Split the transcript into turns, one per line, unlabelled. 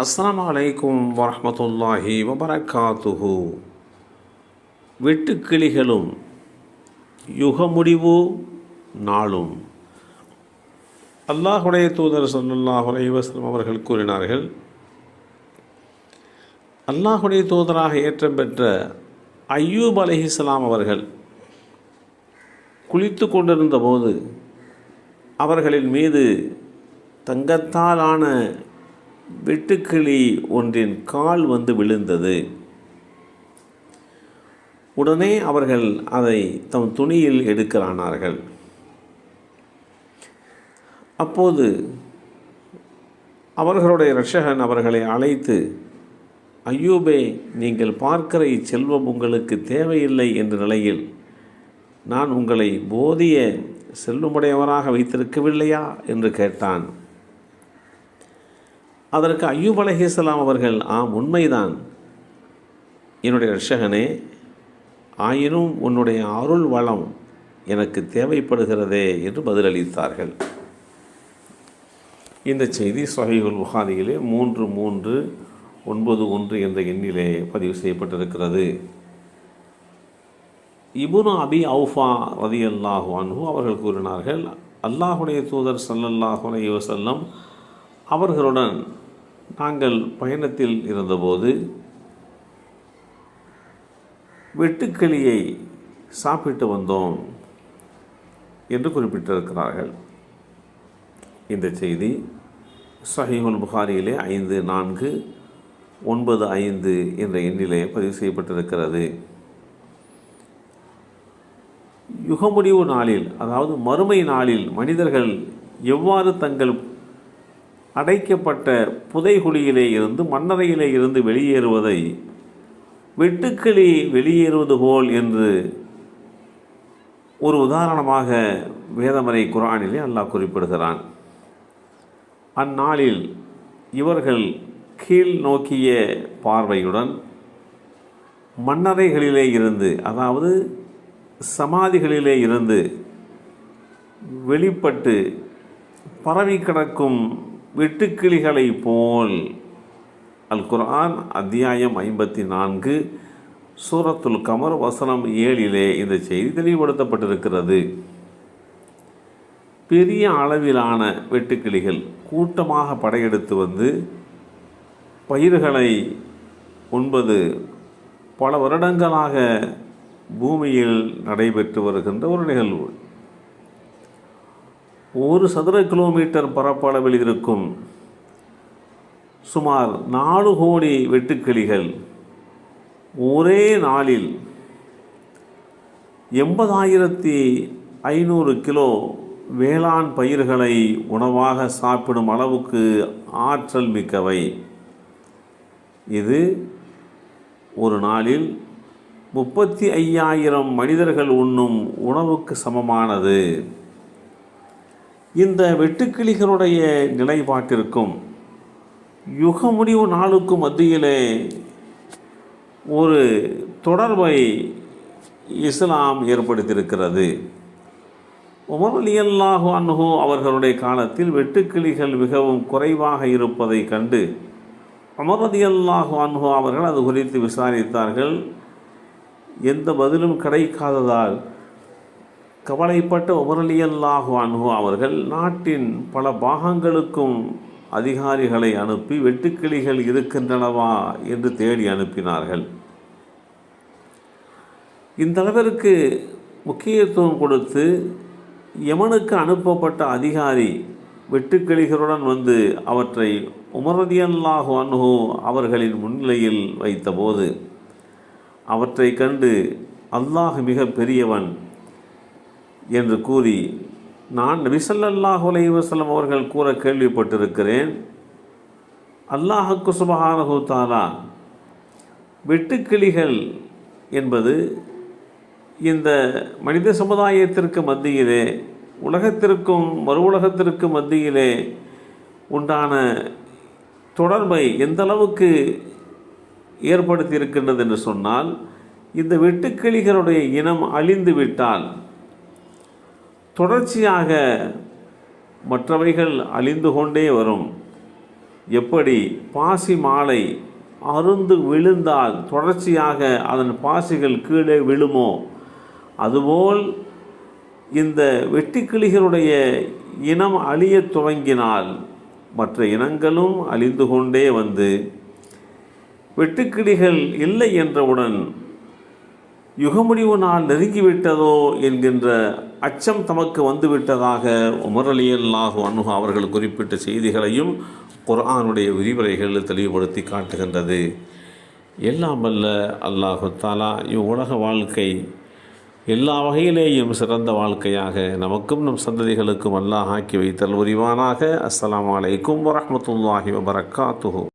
அஸ்லாம் அலைக்கும் வரமத்துல்லாஹி வபரகாத்துஹு. வெட்டுக்கிளிகளும் யுகமுடிவு நாளும். அல்லாஹுடைய தூதர் ஸல்லல்லாஹு அலைஹி அவர்கள் கூறினார்கள் அல்லாஹுடைய தூதராக ஏற்றம் பெற்ற ஐயூப் அலைஹிஸ்ஸலாம் அவர்கள் குளித்து கொண்டிருந்த போது அவர்களின் மீது தங்கத்தாலான வெட்டுக்கிளி ஒன்றின் கால் வந்து விழுந்தது. உடனே அவர்கள் அதை தம் துணியில் எடுக்கிறானார்கள். அப்போது அவர்களுடைய ரஷகன் அவர்களை அழைத்து ஐயூபே நீங்கள் பார்க்கிற இச்செல்வம் உங்களுக்கு தேவையில்லை என்ற நிலையில் நான் உங்களை போதிய செல்வமுடையவராக வைத்திருக்கவில்லையா? என்று கேட்டான். அதற்கு ஐயூப் அலஹிஸ்லாம் அவர்கள் ஆம் உண்மைதான். என்னுடைய ரஷகனே ஆயினும் உன்னுடைய அருள் வளம் எனக்கு தேவைப்படுகிறதே என்று பதிலளித்தார்கள். இந்த செய்தி சஹீகுல் புகாரியிலே மூன்று மூன்று ஒன்பது ஒன்று என்ற எண்ணிலே பதிவு செய்யப்பட்டிருக்கிறது. இபுனு அபி அவுஃபா ரதி அல்லாஹு அன்ஹு அவர்கள் கூறினார்கள் அல்லாஹுடைய தூதர் சல்லல்லாஹுலே அலைஹி வஸல்லம் அவர்களுடன் நாங்கள் பயணத்தில் இருந்தபோது வெட்டுக்கிளியை சாப்பிட்டு வந்தோம் என்று குறிப்பிட்டிருக்கிறார்கள். இந்த செய்தி சஹிஹுல் புகாரியிலே ஐந்து நான்கு ஒன்பது ஐந்து என்ற எண்ணிலே பதிவு செய்யப்பட்டிருக்கிறது. யுகமுடிவு நாளில் அதாவது மறுமை நாளில் மனிதர்கள் எவ்வாறு தங்கள் அடைக்கப்பட்ட புதைகுழியிலே இருந்து மண்ணறையிலே இருந்து வெளியேறுவதை வெட்டுக்கிளி வெளியேறுவது போல் என்று ஒரு உதாரணமாக வேதமறை குரானிலே அல்லாஹ் குறிப்பிடுகிறான். அந்நாளில் இவர்கள் கீழ் நோக்கிய பார்வையுடன் மண்ணறைகளிலே இருந்து அதாவது சமாதிகளிலே இருந்து வெளிப்பட்டு பரவி கிடக்கும் வெட்டுக்கிளிகளை போல் அல் குர்ஆன் அத்தியாயம் ஐம்பத்தி நான்கு சூரத்துல் கமர் வசனம் ஏழிலே இந்த செய்தி தெளிவுபடுத்தப்பட்டிருக்கிறது. பெரிய அளவிலான வெட்டுக்கிளிகள் கூட்டமாக படையெடுத்து வந்து பயிர்களை உண்பது பல வருடங்களாக பூமியில் நடைபெற்று வருகின்ற ஒரு நிகழ்வு. ஒரு சதுர கிலோமீட்டர் பரப்பளவில் இருக்கும். சுமார் நாலு கோடி வெட்டுக்கிளிகள். ஒரே நாளில் எண்பதாயிரத்தி ஐநூறு கிலோ வேளாண் பயிர்களை உணவாக சாப்பிடும் அளவுக்கு ஆற்றல் மிக்கவை. இது ஒரு நாளில் முப்பத்தி ஐயாயிரம் மனிதர்கள் உண்ணும் உணவுக்கு சமமானது. இந்த வெட்டுக்கிளிகளுடைய நிலைப்பாட்டிற்கும் யுக முடிவு நாளுக்கும் மத்தியிலே ஒரு தொடர்பை இஸ்லாம் ஏற்படுத்தியிருக்கிறது. உமர் அலி அல்லாஹு அவர்களுடைய காலத்தில் வெட்டுக்கிளிகள் மிகவும் குறைவாக இருப்பதை கண்டு உமர் அலி அல்லாஹு அவர்கள் அது குறித்து விசாரித்தார்கள். எந்த பதிலும் கிடைக்காததால் கவலைப்பட்ட உமரலியல்லாஹு அலி அன்ஹு அவர்கள் நாட்டின் பல பாகங்களுக்கும் அதிகாரிகளை அனுப்பி வெட்டுக்கிளிகள் இருக்கின்றனவா என்று தேடி அனுப்பினார்கள். இந்த அளவிற்கு முக்கியத்துவம் கொடுத்து யமனுக்கு அனுப்பப்பட்ட அதிகாரி வெட்டுக்கிளிகளுடன் வந்து அவற்றை உமரதியல்லாஹு அன்ஹு அவர்களின் முன்னிலையில் வைத்தபோது அவற்றை கண்டு அல்லாஹ் மிக பெரியவன் என்று கூறி நான் நபிசல்லாஹு அலைவசல்லம் அவர்கள் கூற கேள்விப்பட்டிருக்கிறேன். அல்லாஹுக்கு சுபஹானஹு தாலா வெட்டுக்கிளிகள் என்பது இந்த மனித சமுதாயத்திற்கு மத்தியிலே உலகத்திற்கும் மறு உலகத்திற்கு மத்தியிலே உண்டான தொடர்பை எந்த அளவுக்கு ஏற்படுத்தி இருக்கின்றது என்று சொன்னால் இந்த வெட்டுக்கிளிகளுடைய இனம் அழிந்து விட்டால் தொடர்ச்சியாக மற்றவைகள் அழிந்து கொண்டே வரும். எப்படி? பாசி மாலை அருந்து விழுந்தால் தொடர்ச்சியாக அதன் பாசிகள் கீழே விழுமோ? அதுபோல் இந்த வெட்டிக்கிளிகளுடைய இனம் அழியத் துவங்கினால் மற்ற இனங்களும் அழிந்து கொண்டே வந்து வெட்டுக்கிளிகள் இல்லை என்றவுடன் யுகமுடிவு நாள் நெருங்கிவிட்டதோ என்கின்ற அச்சம் தமக்கு வந்துவிட்டதாக உமர் அலி அல்லாஹு அவர்கள் குறிப்பிட்ட செய்திகளையும் குரானுடைய விரிவுரைகள் தெளிவுபடுத்தி காட்டுகின்றது. எல்லாம் அல்ல அல்லாஹு தாலா இவ்வுலக வாழ்க்கை எல்லா வகையிலேயும் சிறந்த வாழ்க்கையாக நமக்கும் நம் சந்ததிகளுக்கும் அல்லாஹ் ஆக்கி வைத்தல் உரிவானாக. அஸ்லாம் அலைக்கும் வரமத்துல்லாஹி வபரகாத்துஹு